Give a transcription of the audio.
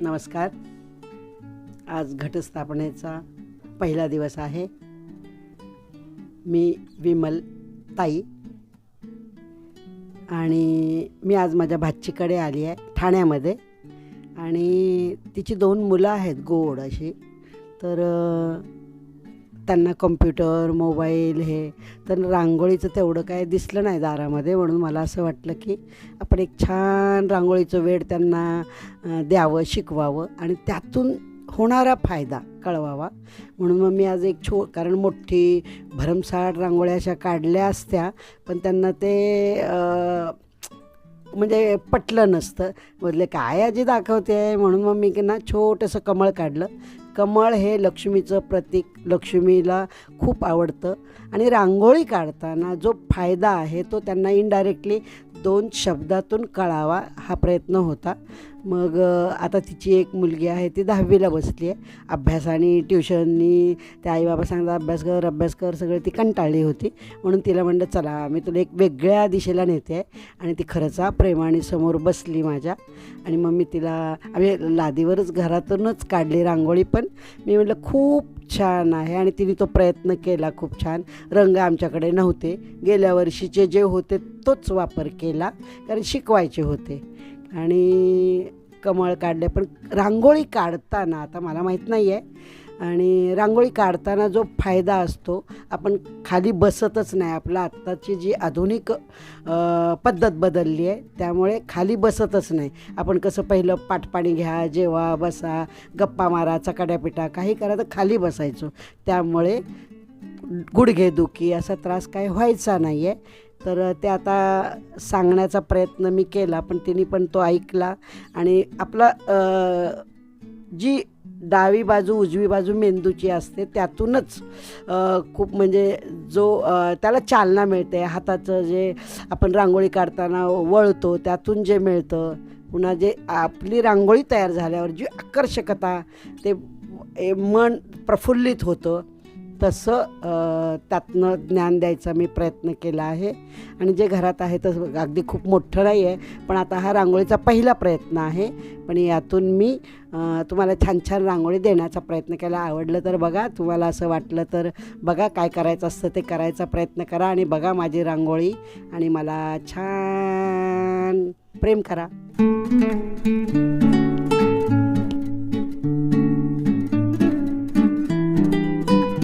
नमस्कार. आज घटस्थापनेचा पहिला दिवस आहे. मी विमल ताई आणि मी आज माझ्या भाचीकडे आली आहे ठाण्यामध्ये. आणि तिची दोन मुलं आहेत गोड अशी. तर त्यांना कम्प्युटर मोबाईल हे. तर रांगोळीचं तेवढं काय दिसलं नाही दारामध्ये म्हणून मला असं वाटलं की आपण एक छान रांगोळीचं वेळ त्यांना द्यावं शिकवावं आणि त्यातून होणारा फायदा कळवावा. म्हणून मग मी आज एक छो कारण मोठी भरमसाठ रांगोळ्या अशा काढल्या असत्या पण त्यांना ते म्हणजे पटलं नसतं. म्हटले काय आजी दाखवते आहे म्हणून मग मी की ना छोटंसं कमळ काढलं. कमळ हे लक्ष्मीचं प्रतीक लक्ष्मीला खूप आवडतं. आणि रांगोळी काढताना जो फायदा आहे तो त्यांना इनडायरेक्टली दोन शब्दातून कळावा हा प्रयत्न होता. मग आता तिची एक मुलगी आहे ती दहावीला बसली आहे. अभ्यासाने ट्युशननी त्या आईबाबा सांगता अभ्यास कर अभ्यास कर सगळं ती कंटाळली होती. म्हणून तिला म्हणलं चला मी तुला एक वेगळ्या दिशेला नेते आहे. आणि ती खरंच प्रेमाने समोर बसली माझ्या. आणि मग मी तिला आम्ही लादीवरच घरातूनच काढली रांगोळी पण. मी म्हटलं खूप छान आहे आणि तिने तो प्रयत्न केला खूप छान. रंग आमच्याकडे नव्हते. गेल्या वर्षीचे जे होते तोच वापर केला कारण शिकवायचे होते. आणि कमळ काढले पण रांगोळी काढताना आता मला माहीत नाही आहे आणि रांगोळी काढताना जो फायदा असतो आपण खाली बसतच नाही. आपलं आत्ताची जी आधुनिक पद्धत बदलली आहे त्यामुळे खाली बसतच नाही. आपण कसं पहिलं पाटपाणी घ्या जेवा बसा गप्पा मारा चकाट्यापिटा काही करा तर खाली बसायचो. त्यामुळे गुडघेदुखी असा त्रास काय व्हायचा नाही आहे. तर ते आता सांगण्याचा प्रयत्न मी केला पण तिने पण तो ऐकला आणि आपला जी डावी बाजू उजवी बाजू मेंदूची असते. त्यातूनच खूप म्हणजे जो त्याला चालना मिळते. हाताचं जे आपण रांगोळी काढताना वळतो त्यातून जे मिळतं. पुन्हा जे आपली रांगोळी तयार झाल्यावर जी आकर्षकता ते मन प्रफुल्लित होतं. तसं त्यातनं ज्ञान द्यायचा मी प्रयत्न केला आहे. आणि जे घरात आहे तसं अगदी खूप मोठं नाही आहे पण आता हा रांगोळीचा पहिला प्रयत्न आहे. पण यातून मी तुम्हाला छान छान रांगोळी देण्याचा प्रयत्न केला. आवडलं तर बघा तुम्हाला असं वाटलं तर बघा काय करायचं असतं ते करायचा प्रयत्न करा आणि बघा माझी रांगोळी आणि मला छान प्रेम करा.